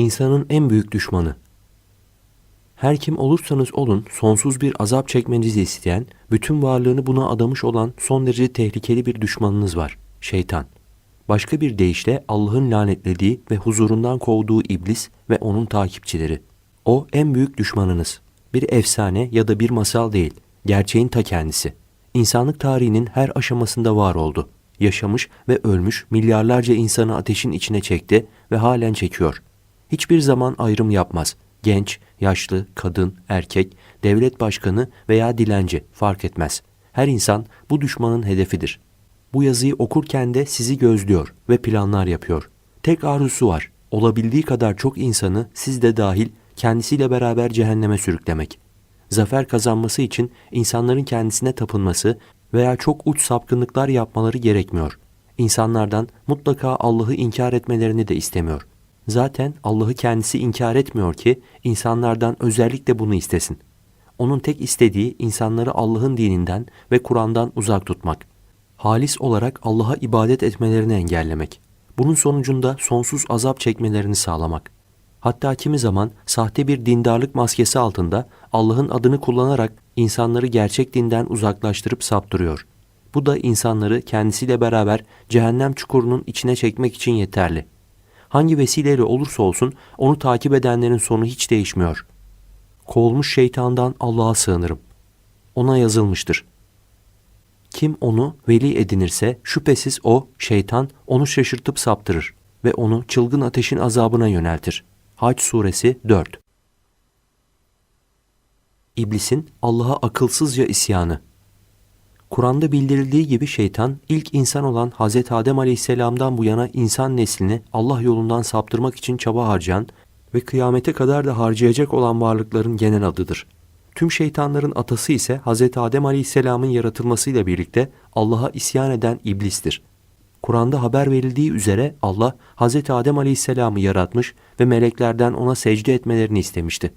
İnsanın en büyük düşmanı. Her kim olursanız olun sonsuz bir azap çekmenizi isteyen, bütün varlığını buna adamış olan son derece tehlikeli bir düşmanınız var. Şeytan. Başka bir deyişle Allah'ın lanetlediği ve huzurundan kovduğu iblis ve onun takipçileri. O en büyük düşmanınız. Bir efsane ya da bir masal değil, gerçeğin ta kendisi. İnsanlık tarihinin her aşamasında var oldu. Yaşamış ve ölmüş milyarlarca insanı ateşin içine çekti ve halen çekiyor. Hiçbir zaman ayrım yapmaz. Genç, yaşlı, kadın, erkek, devlet başkanı veya dilenci fark etmez. Her insan bu düşmanın hedefidir. Bu yazıyı okurken de sizi gözlüyor ve planlar yapıyor. Tek arzusu var. Olabildiği kadar çok insanı siz de dahil kendisiyle beraber cehenneme sürüklemek. Zafer kazanması için insanların kendisine tapınması veya çok uç sapkınlıklar yapmaları gerekmiyor. İnsanlardan mutlaka Allah'ı inkar etmelerini de istemiyor. Zaten Allah'ı kendisi inkar etmiyor ki insanlardan özellikle bunu istesin. Onun tek istediği insanları Allah'ın dininden ve Kur'an'dan uzak tutmak. Halis olarak Allah'a ibadet etmelerini engellemek. Bunun sonucunda sonsuz azap çekmelerini sağlamak. Hatta kimi zaman sahte bir dindarlık maskesi altında Allah'ın adını kullanarak insanları gerçek dinden uzaklaştırıp saptırıyor. Bu da insanları kendisiyle beraber cehennem çukurunun içine çekmek için yeterli. Hangi vesileyle olursa olsun onu takip edenlerin sonu hiç değişmiyor. Kovulmuş şeytandan Allah'a sığınırım. Ona yazılmıştır. Kim onu veli edinirse şüphesiz o, şeytan, onu şaşırtıp saptırır ve onu çılgın ateşin azabına yöneltir. Haç suresi 4 İblisin Allah'a akılsızca isyanı Kur'an'da bildirildiği gibi şeytan ilk insan olan Hz. Adem Aleyhisselam'dan bu yana insan neslini Allah yolundan saptırmak için çaba harcayan ve kıyamete kadar da harcayacak olan varlıkların genel adıdır. Tüm şeytanların atası ise Hz. Adem Aleyhisselam'ın yaratılmasıyla birlikte Allah'a isyan eden iblistir. Kur'an'da haber verildiği üzere Allah Hz. Adem Aleyhisselam'ı yaratmış ve meleklerden ona secde etmelerini istemişti.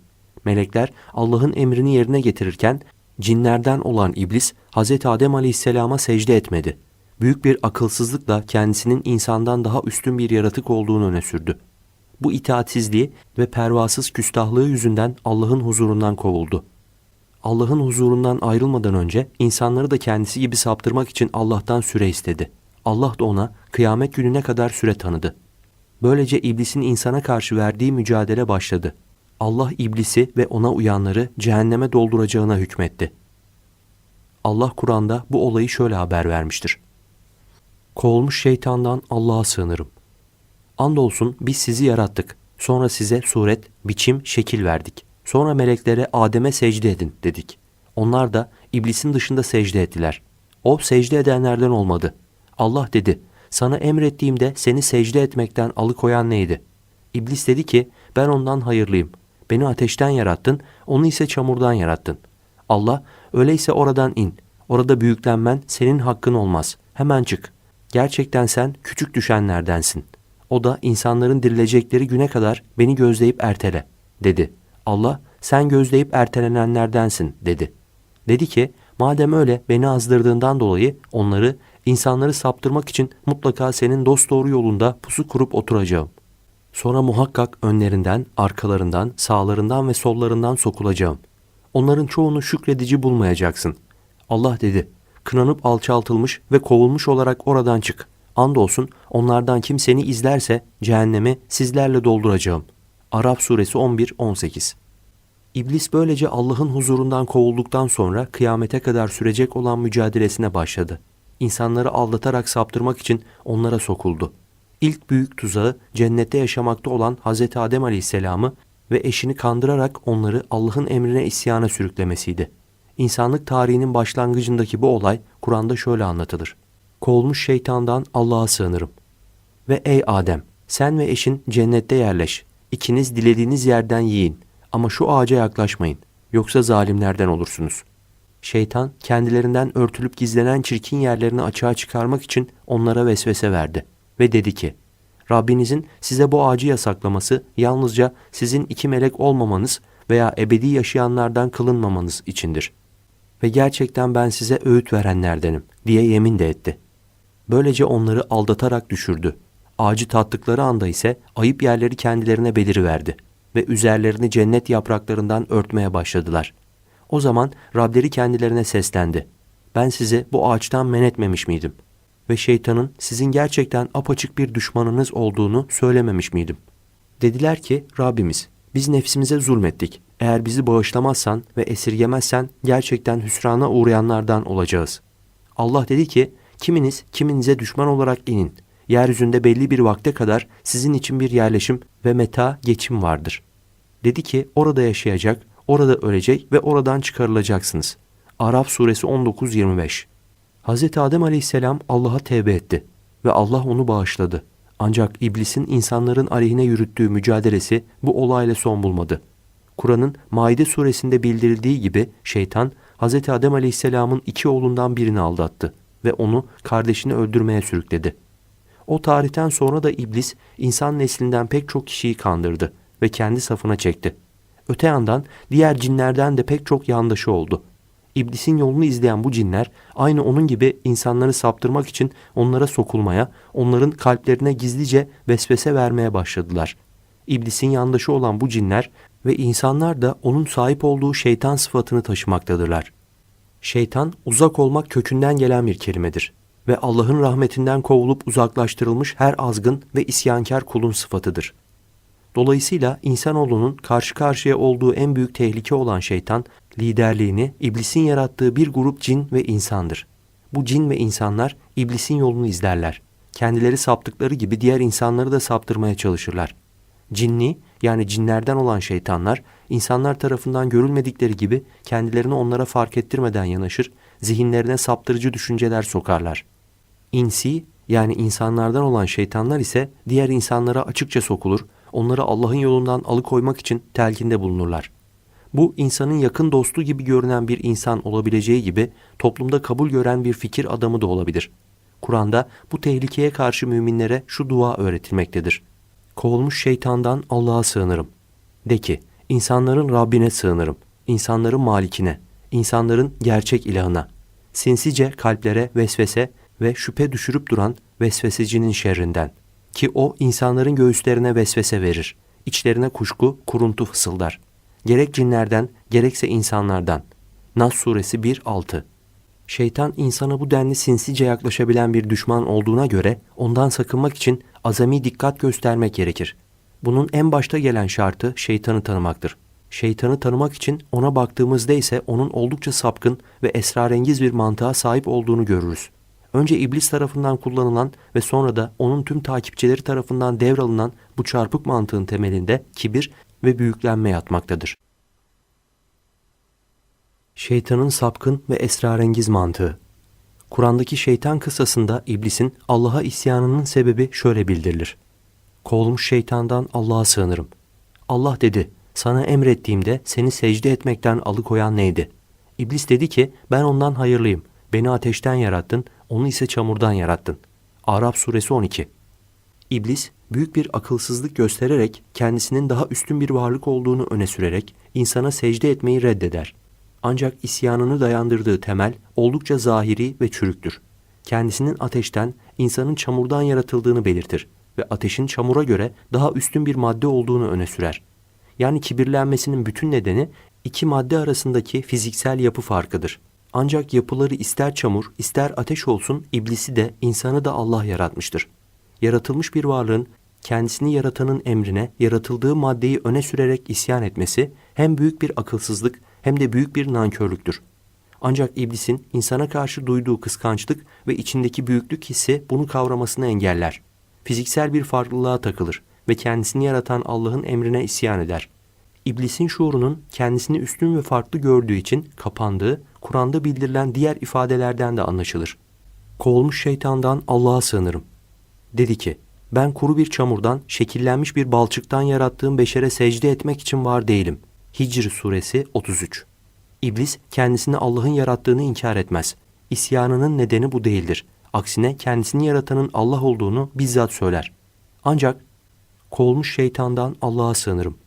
Melekler Allah'ın emrini yerine getirirken cinlerden olan iblis Hz. Adem Aleyhisselam'a secde etmedi. Büyük bir akılsızlıkla kendisinin insandan daha üstün bir yaratık olduğunu öne sürdü. Bu itaatsizliği ve pervasız küstahlığı yüzünden Allah'ın huzurundan kovuldu. Allah'ın huzurundan ayrılmadan önce insanları da kendisi gibi saptırmak için Allah'tan süre istedi. Allah da ona kıyamet gününe kadar süre tanıdı. Böylece iblisin insana karşı verdiği mücadele başladı. Allah iblisi ve ona uyanları cehenneme dolduracağına hükmetti. Allah Kur'an'da bu olayı şöyle haber vermiştir. Kovulmuş şeytandan Allah'a sığınırım. Andolsun biz sizi yarattık. Sonra size suret, biçim, şekil verdik. Sonra meleklere Adem'e secde edin dedik. Onlar da iblisin dışında secde ettiler. O secde edenlerden olmadı. Allah dedi, sana emrettiğimde seni secde etmekten alıkoyan neydi? İblis dedi ki, ben ondan hayırlıyım. Beni ateşten yarattın, onu ise çamurdan yarattın. Allah, öyleyse oradan in. Orada büyüklenmen senin hakkın olmaz. Hemen çık. Gerçekten sen küçük düşenlerdensin. O da insanların dirilecekleri güne kadar beni gözleyip ertele, dedi. Allah, sen gözleyip ertelenenlerdensin, dedi. Dedi ki, madem öyle beni azdırdığından dolayı onları, insanları saptırmak için mutlaka senin dosdoğru yolunda pusu kurup oturacağım. Sonra muhakkak önlerinden, arkalarından, sağlarından ve sollarından sokulacağım. Onların çoğunu şükredici bulmayacaksın. Allah dedi, kınanıp alçaltılmış ve kovulmuş olarak oradan çık. Andolsun onlardan kim seni izlerse cehennemi sizlerle dolduracağım. Araf suresi 11-18 İblis böylece Allah'ın huzurundan kovulduktan sonra kıyamete kadar sürecek olan mücadelesine başladı. İnsanları aldatarak saptırmak için onlara sokuldu. İlk büyük tuzağı cennette yaşamakta olan Hz. Adem Aleyhisselam'ı ve eşini kandırarak onları Allah'ın emrine isyana sürüklemesiydi. İnsanlık tarihinin başlangıcındaki bu olay Kur'an'da şöyle anlatılır. Kovulmuş şeytandan Allah'a sığınırım. Ve ey Adem, sen ve eşin cennette yerleş. İkiniz dilediğiniz yerden yiyin ama şu ağaca yaklaşmayın. Yoksa zalimlerden olursunuz. Şeytan kendilerinden örtülüp gizlenen çirkin yerlerini açığa çıkarmak için onlara vesvese verdi ve dedi ki, Rabbinizin size bu ağacı yasaklaması yalnızca sizin iki melek olmamanız veya ebedi yaşayanlardan kılınmamanız içindir. Ve gerçekten ben size öğüt verenlerdenim diye yemin de etti. Böylece onları aldatarak düşürdü. Ağacı tattıkları anda ise ayıp yerleri kendilerine beliriverdi ve üzerlerini cennet yapraklarından örtmeye başladılar. O zaman Rableri kendilerine seslendi. Ben size bu ağaçtan men etmemiş miydim? Ve şeytanın sizin gerçekten apaçık bir düşmanınız olduğunu söylememiş miydim? Dediler ki Rabbimiz biz nefsimize zulmettik. Eğer bizi bağışlamazsan ve esirgemezsen gerçekten hüsrana uğrayanlardan olacağız. Allah dedi ki kiminiz kiminize düşman olarak inin. Yeryüzünde belli bir vakte kadar sizin için bir yerleşim ve meta geçim vardır. Dedi ki orada yaşayacak, orada ölecek ve oradan çıkarılacaksınız. Araf suresi 19-25 Hz. Adem aleyhisselam Allah'a tevbe etti ve Allah onu bağışladı. Ancak iblisin insanların aleyhine yürüttüğü mücadelesi bu olayla son bulmadı. Kur'an'ın Maide suresinde bildirildiği gibi şeytan Hz. Adem aleyhisselamın iki oğlundan birini aldattı ve onu kardeşini öldürmeye sürükledi. O tarihten sonra da iblis insan neslinden pek çok kişiyi kandırdı ve kendi safına çekti. Öte yandan diğer cinlerden de pek çok yandaşı oldu. İblisin yolunu izleyen bu cinler aynı onun gibi insanları saptırmak için onlara sokulmaya, onların kalplerine gizlice vesvese vermeye başladılar. İblisin yandaşı olan bu cinler ve insanlar da onun sahip olduğu şeytan sıfatını taşımaktadırlar. Şeytan uzak olmak kökünden gelen bir kelimedir ve Allah'ın rahmetinden kovulup uzaklaştırılmış her azgın ve isyankar kulun sıfatıdır. Dolayısıyla insanoğlunun karşı karşıya olduğu en büyük tehlike olan şeytan, liderliğini iblisin yarattığı bir grup cin ve insandır. Bu cin ve insanlar iblisin yolunu izlerler. Kendileri saptıkları gibi diğer insanları da saptırmaya çalışırlar. Cinni yani cinlerden olan şeytanlar insanlar tarafından görülmedikleri gibi kendilerini onlara fark ettirmeden yanaşır, zihinlerine saptırıcı düşünceler sokarlar. İnsi yani insanlardan olan şeytanlar ise diğer insanlara açıkça sokulur, onları Allah'ın yolundan alıkoymak için telkinde bulunurlar. Bu insanın yakın dostu gibi görünen bir insan olabileceği gibi toplumda kabul gören bir fikir adamı da olabilir. Kur'an'da bu tehlikeye karşı müminlere şu dua öğretilmektedir. Kovulmuş şeytandan Allah'a sığınırım. De ki, insanların Rabbine sığınırım, insanların malikine, insanların gerçek ilahına. Sinsice kalplere vesvese ve şüphe düşürüp duran vesvesecinin şerrinden. Ki o insanların göğüslerine vesvese verir, içlerine kuşku, kuruntu fısıldar. Gerek cinlerden, gerekse insanlardan. Nas suresi 1-6 Şeytan insana bu denli sinsice yaklaşabilen bir düşman olduğuna göre ondan sakınmak için azami dikkat göstermek gerekir. Bunun en başta gelen şartı şeytanı tanımaktır. Şeytanı tanımak için ona baktığımızda ise onun oldukça sapkın ve esrarengiz bir mantığa sahip olduğunu görürüz. Önce iblis tarafından kullanılan ve sonra da onun tüm takipçileri tarafından devralınan bu çarpık mantığın temelinde kibir ve büyüklenme yatmaktadır. Şeytanın sapkın ve esrarengiz mantığı Kur'an'daki şeytan kıssasında iblisin Allah'a isyanının sebebi şöyle bildirilir. Kovulmuş şeytandan Allah'a sığınırım. Allah dedi, sana emrettiğimde seni secde etmekten alıkoyan neydi? İblis dedi ki, ben ondan hayırlıyım. Beni ateşten yarattın, onu ise çamurdan yarattın. Arap suresi 12 İblis, büyük bir akılsızlık göstererek, kendisinin daha üstün bir varlık olduğunu öne sürerek, insana secde etmeyi reddeder. Ancak isyanını dayandırdığı temel oldukça zahiri ve çürüktür. Kendisinin ateşten, insanın çamurdan yaratıldığını belirtir ve ateşin çamura göre daha üstün bir madde olduğunu öne sürer. Yani kibirlenmesinin bütün nedeni iki madde arasındaki fiziksel yapı farkıdır. Ancak yapıları ister çamur, ister ateş olsun iblisi de insanı da Allah yaratmıştır. Yaratılmış bir varlığın kendisini yaratanın emrine yaratıldığı maddeyi öne sürerek isyan etmesi hem büyük bir akılsızlık hem de büyük bir nankörlüktür. Ancak iblisin insana karşı duyduğu kıskançlık ve içindeki büyüklük hissi bunu kavramasını engeller. Fiziksel bir farklılığa takılır ve kendisini yaratan Allah'ın emrine isyan eder. İblisin şuurunun kendisini üstün ve farklı gördüğü için kapandığı, Kur'an'da bildirilen diğer ifadelerden de anlaşılır. Kovulmuş şeytandan Allah'a sığınırım. Dedi ki, ben kuru bir çamurdan, şekillenmiş bir balçıktan yarattığım beşere secde etmek için var değilim. Hicr suresi 33 İblis kendisini Allah'ın yarattığını inkar etmez. İsyanının nedeni bu değildir. Aksine kendisini yaratanın Allah olduğunu bizzat söyler. Ancak kovulmuş şeytandan Allah'a sığınırım.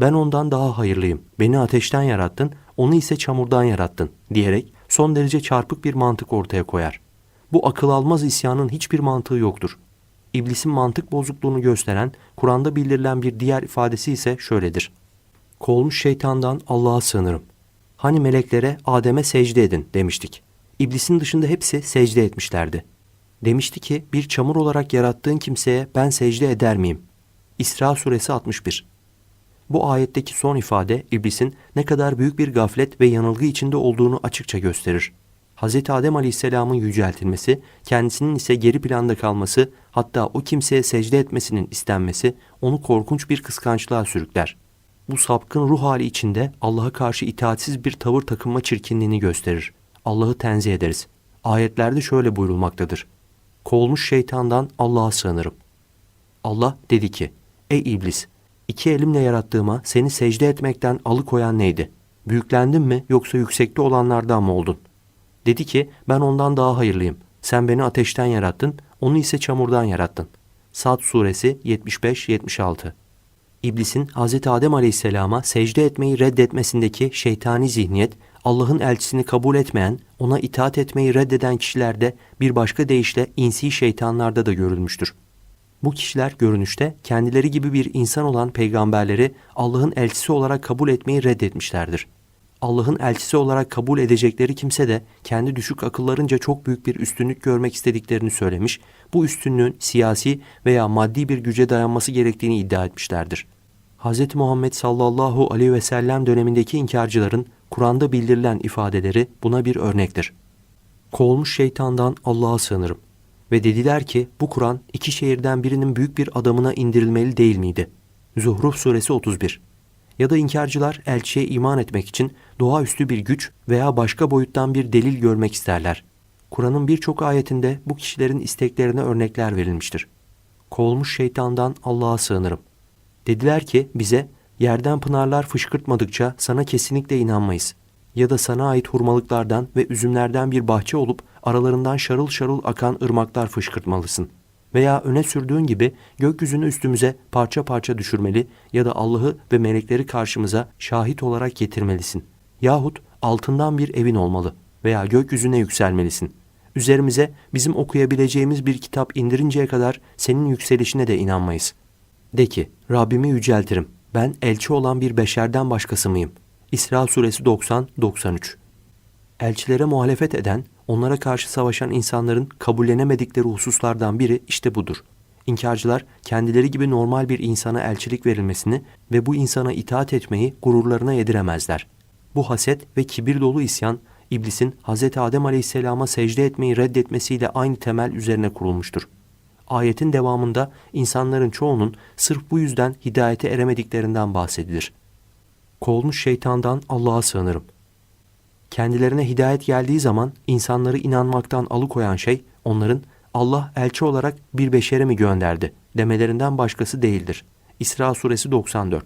Ben ondan daha hayırlıyım. Beni ateşten yarattın, onu ise çamurdan yarattın diyerek son derece çarpık bir mantık ortaya koyar. Bu akıl almaz isyanın hiçbir mantığı yoktur. İblisin mantık bozukluğunu gösteren Kur'an'da bildirilen bir diğer ifadesi ise şöyledir. Kovulmuş şeytandan Allah'a sığınırım. Hani meleklere Adem'e secde edin demiştik. İblisin dışında hepsi secde etmişlerdi. Demişti ki bir çamur olarak yarattığın kimseye ben secde eder miyim? İsra suresi 61 Bu ayetteki son ifade iblisin ne kadar büyük bir gaflet ve yanılgı içinde olduğunu açıkça gösterir. Hz. Adem Aleyhisselam'ın yüceltilmesi, kendisinin ise geri planda kalması, hatta o kimseye secde etmesinin istenmesi onu korkunç bir kıskançlığa sürükler. Bu sapkın ruh hali içinde Allah'a karşı itaatsiz bir tavır takınma çirkinliğini gösterir. Allah'ı tenzih ederiz. Ayetlerde şöyle buyurulmaktadır. Kovulmuş şeytandan Allah'a sığınırım. Allah dedi ki, Ey iblis! iki elimle yarattığıma seni secde etmekten alıkoyan neydi? Büyüklendin mi yoksa yüksekte olanlardan mı oldun? Dedi ki, ben ondan daha hayırlıyım. Sen beni ateşten yarattın, onu ise çamurdan yarattın. Sad suresi 75-76 İblisin Hz. Adem Aleyhisselam'a secde etmeyi reddetmesindeki şeytani zihniyet, Allah'ın elçisini kabul etmeyen, ona itaat etmeyi reddeden kişilerde bir başka deyişle insi şeytanlarda da görülmüştür. Bu kişiler görünüşte kendileri gibi bir insan olan peygamberleri Allah'ın elçisi olarak kabul etmeyi reddetmişlerdir. Allah'ın elçisi olarak kabul edecekleri kimse de kendi düşük akıllarınca çok büyük bir üstünlük görmek istediklerini söylemiş, bu üstünlüğün siyasi veya maddi bir güce dayanması gerektiğini iddia etmişlerdir. Hz. Muhammed sallallahu aleyhi ve sellem dönemindeki inkarcıların Kur'an'da bildirilen ifadeleri buna bir örnektir. Kovulmuş şeytandan Allah'a sığınırım. Ve dediler ki bu Kur'an iki şehirden birinin büyük bir adamına indirilmeli değil miydi? Zuhruf suresi 31 Ya da inkarcılar elçiye iman etmek için doğaüstü bir güç veya başka boyuttan bir delil görmek isterler. Kur'an'ın birçok ayetinde bu kişilerin isteklerine örnekler verilmiştir. Kovulmuş şeytandan Allah'a sığınırım. Dediler ki bize yerden pınarlar fışkırtmadıkça sana kesinlikle inanmayız. Ya da sana ait hurmalıklardan ve üzümlerden bir bahçe olup aralarından şarıl şarıl akan ırmaklar fışkırtmalısın. Veya öne sürdüğün gibi gökyüzünü üstümüze parça parça düşürmeli ya da Allah'ı ve melekleri karşımıza şahit olarak getirmelisin. Yahut altından bir evin olmalı veya gökyüzüne yükselmelisin. Üzerimize bizim okuyabileceğimiz bir kitap indirinceye kadar senin yükselişine de inanmayız. De ki, Rabbimi yüceltirim. Ben elçi olan bir beşerden başkası mıyım? İsra suresi 90-93 Elçilere muhalefet eden, onlara karşı savaşan insanların kabullenemedikleri hususlardan biri işte budur. İnkarcılar kendileri gibi normal bir insana elçilik verilmesini ve bu insana itaat etmeyi gururlarına yediremezler. Bu haset ve kibir dolu isyan, iblisin Hz. Adem Aleyhisselam'a secde etmeyi reddetmesiyle aynı temel üzerine kurulmuştur. Ayetin devamında insanların çoğunun sırf bu yüzden hidayete eremediklerinden bahsedilir. Kovulmuş şeytandan Allah'a sığınırım. Kendilerine hidayet geldiği zaman insanları inanmaktan alıkoyan şey onların Allah elçi olarak bir beşere mi gönderdi demelerinden başkası değildir. İsra suresi 94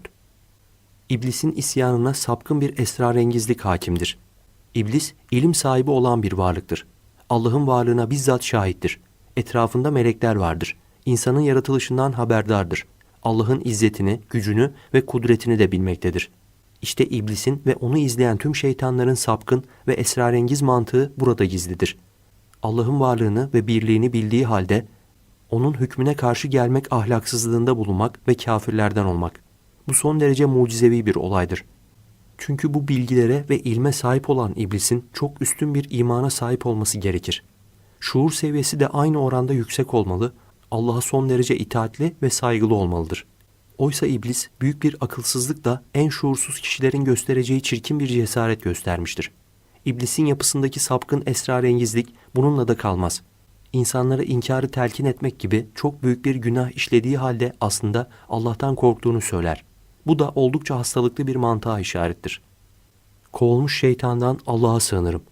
İblisin isyanına sapkın bir esrarengizlik hakimdir. İblis ilim sahibi olan bir varlıktır. Allah'ın varlığına bizzat şahittir. Etrafında melekler vardır. İnsanın yaratılışından haberdardır. Allah'ın izzetini, gücünü ve kudretini de bilmektedir. İşte iblisin ve onu izleyen tüm şeytanların sapkın ve esrarengiz mantığı burada gizlidir. Allah'ın varlığını ve birliğini bildiği halde onun hükmüne karşı gelmek ahlaksızlığında bulunmak ve kafirlerden olmak. Bu son derece mucizevi bir olaydır. Çünkü bu bilgilere ve ilme sahip olan iblisin çok üstün bir imana sahip olması gerekir. Şuur seviyesi de aynı oranda yüksek olmalı, Allah'a son derece itaatli ve saygılı olmalıdır. Oysa iblis büyük bir akılsızlıkla en şuursuz kişilerin göstereceği çirkin bir cesaret göstermiştir. İblisin yapısındaki sapkın esrarengizlik bununla da kalmaz. İnsanlara inkarı telkin etmek gibi çok büyük bir günah işlediği halde aslında Allah'tan korktuğunu söyler. Bu da oldukça hastalıklı bir mantığa işarettir. Kovulmuş şeytandan Allah'a sığınırım.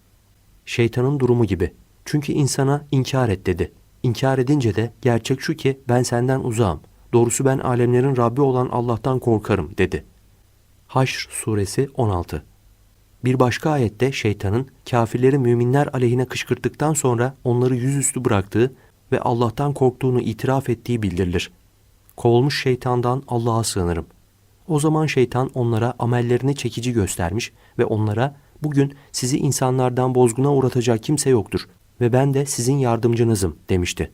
Şeytanın durumu gibi. Çünkü insana inkar et dedi. İnkar edince de gerçek şu ki ben senden uzağım. Doğrusu ben alemlerin Rabbi olan Allah'tan korkarım dedi. Haşr suresi 16 Bir başka ayette şeytanın kafirleri müminler aleyhine kışkırttıktan sonra onları yüzüstü bıraktığı ve Allah'tan korktuğunu itiraf ettiği bildirilir. Kovulmuş şeytandan Allah'a sığınırım. O zaman şeytan onlara amellerini çekici göstermiş ve onlara bugün sizi insanlardan bozguna uğratacak kimse yoktur ve ben de sizin yardımcınızım demişti.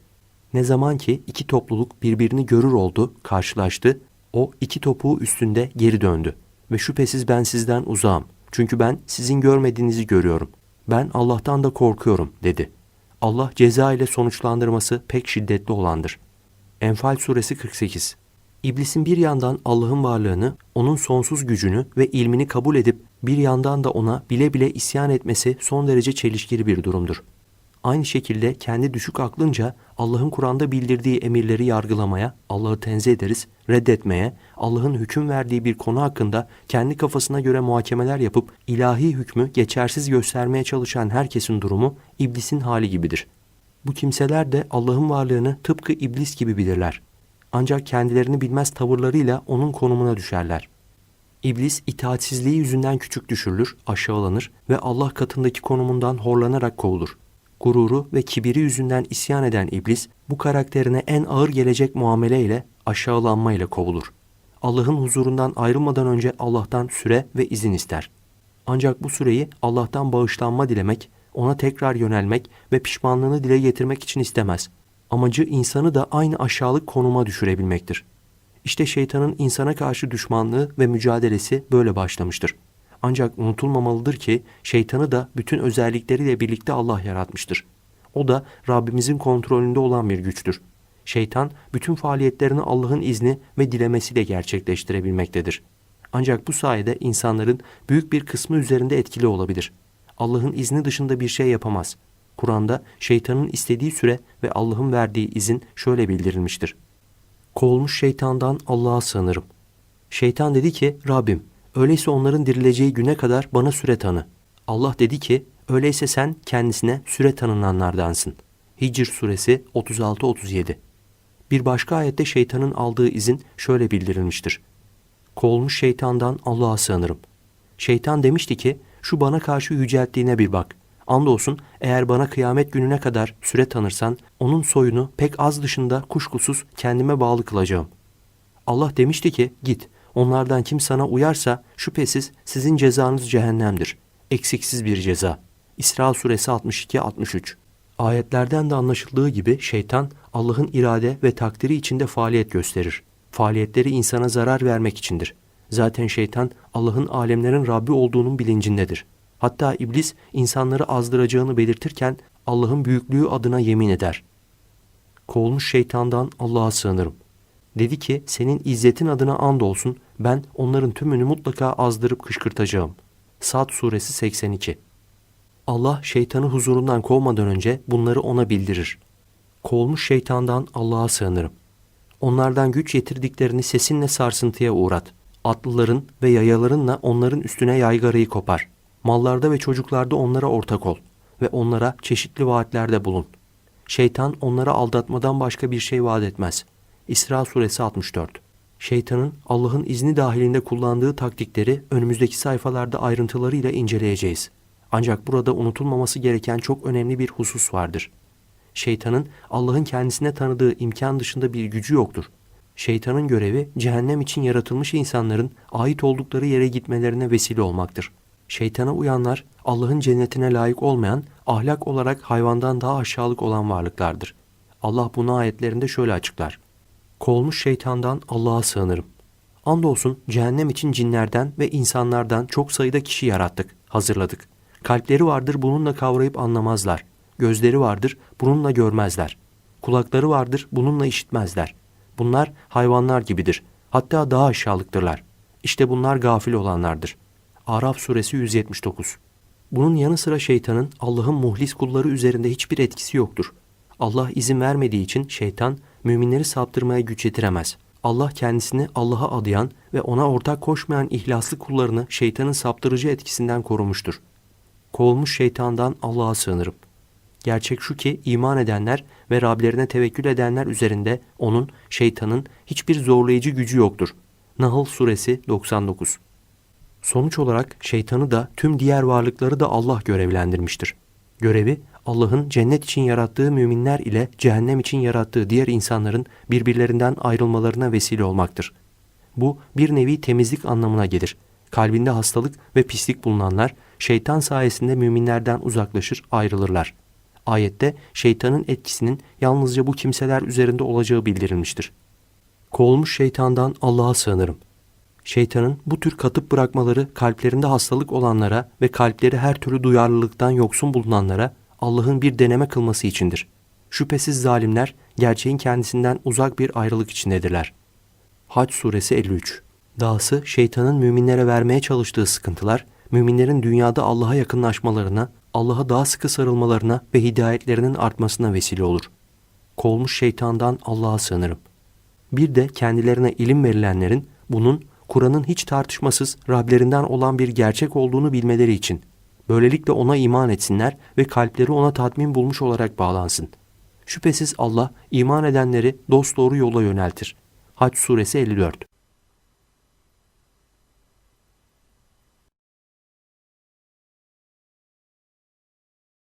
Ne zaman ki iki topluluk birbirini görür oldu, karşılaştı, o iki topuğu üstünde geri döndü. Ve şüphesiz ben sizden uzağım. Çünkü ben sizin görmediğinizi görüyorum. Ben Allah'tan da korkuyorum dedi. Allah ceza ile sonuçlandırması pek şiddetli olandır. Enfal suresi 48 İblisin bir yandan Allah'ın varlığını, onun sonsuz gücünü ve ilmini kabul edip bir yandan da ona bile bile isyan etmesi son derece çelişkili bir durumdur. Aynı şekilde kendi düşük aklınca Allah'ın Kur'an'da bildirdiği emirleri yargılamaya, Allah'ı tenzih ederiz, reddetmeye, Allah'ın hüküm verdiği bir konu hakkında kendi kafasına göre muhakemeler yapıp ilahi hükmü geçersiz göstermeye çalışan herkesin durumu iblisin hali gibidir. Bu kimseler de Allah'ın varlığını tıpkı iblis gibi bilirler. Ancak kendilerini bilmez tavırlarıyla onun konumuna düşerler. İblis itaatsizliği yüzünden küçük düşürülür, aşağılanır ve Allah katındaki konumundan horlanarak kovulur. Gururu ve kibiri yüzünden isyan eden iblis bu karakterine en ağır gelecek muameleyle, aşağılanmayla kovulur. Allah'ın huzurundan ayrılmadan önce Allah'tan süre ve izin ister. Ancak bu süreyi Allah'tan bağışlanma dilemek, ona tekrar yönelmek ve pişmanlığını dile getirmek için istemez. Amacı insanı da aynı aşağılık konuma düşürebilmektir. İşte şeytanın insana karşı düşmanlığı ve mücadelesi böyle başlamıştır. Ancak unutulmamalıdır ki şeytanı da bütün özellikleriyle birlikte Allah yaratmıştır. O da Rabbimizin kontrolünde olan bir güçtür. Şeytan bütün faaliyetlerini Allah'ın izni ve dilemesiyle gerçekleştirebilmektedir. Ancak bu sayede insanların büyük bir kısmı üzerinde etkili olabilir. Allah'ın izni dışında bir şey yapamaz. Kur'an'da şeytanın istediği süre ve Allah'ın verdiği izin şöyle bildirilmiştir. Kovulmuş şeytandan Allah'a sığınırım. Şeytan dedi ki, Rabbim, öyleyse onların dirileceği güne kadar bana süre tanı. Allah dedi ki, öyleyse sen kendisine süre tanınanlardansın. Hicr suresi 36-37 Bir başka ayette şeytanın aldığı izin şöyle bildirilmiştir. Kovulmuş şeytandan Allah'a sığınırım. Şeytan demişti ki, şu bana karşı yücelttiğine bir bak. Andolsun eğer bana kıyamet gününe kadar süre tanırsan onun soyunu pek az dışında kuşkusuz kendime bağlı kılacağım. Allah demişti ki git onlardan kim sana uyarsa şüphesiz sizin cezanız cehennemdir. Eksiksiz bir ceza. İsra suresi 62-63 Ayetlerden de anlaşıldığı gibi şeytan Allah'ın irade ve takdiri içinde faaliyet gösterir. Faaliyetleri insana zarar vermek içindir. Zaten şeytan Allah'ın alemlerin Rabbi olduğunun bilincindedir. Hatta iblis insanları azdıracağını belirtirken Allah'ın büyüklüğü adına yemin eder. Kovulmuş şeytandan Allah'a sığınırım. Dedi ki senin izzetin adına and olsun ben onların tümünü mutlaka azdırıp kışkırtacağım. Sad suresi 82 Allah şeytanı huzurundan kovmadan önce bunları ona bildirir. Kovulmuş şeytandan Allah'a sığınırım. Onlardan güç yetirdiklerini sesinle sarsıntıya uğrat. Atlıların ve yayalarınla onların üstüne yaygarayı kopar. Mallarda ve çocuklarda onlara ortak ol ve onlara çeşitli vaatlerde bulun. Şeytan onlara aldatmadan başka bir şey vaat etmez. İsra suresi 64 Şeytanın Allah'ın izni dahilinde kullandığı taktikleri önümüzdeki sayfalarda ayrıntılarıyla inceleyeceğiz. Ancak burada unutulmaması gereken çok önemli bir husus vardır. Şeytanın Allah'ın kendisine tanıdığı imkan dışında bir gücü yoktur. Şeytanın görevi cehennem için yaratılmış insanların ait oldukları yere gitmelerine vesile olmaktır. Şeytana uyanlar Allah'ın cennetine layık olmayan, ahlak olarak hayvandan daha aşağılık olan varlıklardır. Allah bunu ayetlerinde şöyle açıklar. Kovulmuş şeytandan Allah'a sığınırım. Andolsun cehennem için cinlerden ve insanlardan çok sayıda kişi yarattık, hazırladık. Kalpleri vardır bununla kavrayıp anlamazlar. Gözleri vardır bununla görmezler. Kulakları vardır bununla işitmezler. Bunlar hayvanlar gibidir. Hatta daha aşağılıktırlar. İşte bunlar gafil olanlardır. Araf suresi 179 Bunun yanı sıra şeytanın Allah'ın muhlis kulları üzerinde hiçbir etkisi yoktur. Allah izin vermediği için şeytan müminleri saptırmaya güç yetiremez. Allah kendisini Allah'a adayan ve ona ortak koşmayan ihlaslı kullarını şeytanın saptırıcı etkisinden korumuştur. Kovulmuş şeytandan Allah'a sığınırım. Gerçek şu ki iman edenler ve Rablerine tevekkül edenler üzerinde onun, şeytanın hiçbir zorlayıcı gücü yoktur. Nahl suresi 99 Sonuç olarak şeytanı da tüm diğer varlıkları da Allah görevlendirmiştir. Görevi Allah'ın cennet için yarattığı müminler ile cehennem için yarattığı diğer insanların birbirlerinden ayrılmalarına vesile olmaktır. Bu bir nevi temizlik anlamına gelir. Kalbinde hastalık ve pislik bulunanlar şeytan sayesinde müminlerden uzaklaşır, ayrılırlar. Ayette şeytanın etkisinin yalnızca bu kimseler üzerinde olacağı bildirilmiştir. Kovulmuş şeytandan Allah'a sığınırım. Şeytanın bu tür katıp bırakmaları kalplerinde hastalık olanlara ve kalpleri her türlü duyarlılıktan yoksun bulunanlara Allah'ın bir deneme kılması içindir. Şüphesiz zalimler gerçeğin kendisinden uzak bir ayrılık içindedirler. Hac suresi 53 Dahası şeytanın müminlere vermeye çalıştığı sıkıntılar, müminlerin dünyada Allah'a yakınlaşmalarına, Allah'a daha sıkı sarılmalarına ve hidayetlerinin artmasına vesile olur. Kovulmuş şeytandan Allah'a sığınırım. Bir de kendilerine ilim verilenlerin bunun Kur'an'ın hiç tartışmasız Rablerinden olan bir gerçek olduğunu bilmeleri için. Böylelikle ona iman etsinler ve kalpleri ona tatmin bulmuş olarak bağlansın. Şüphesiz Allah iman edenleri dosdoğru yola yöneltir. Hac suresi 54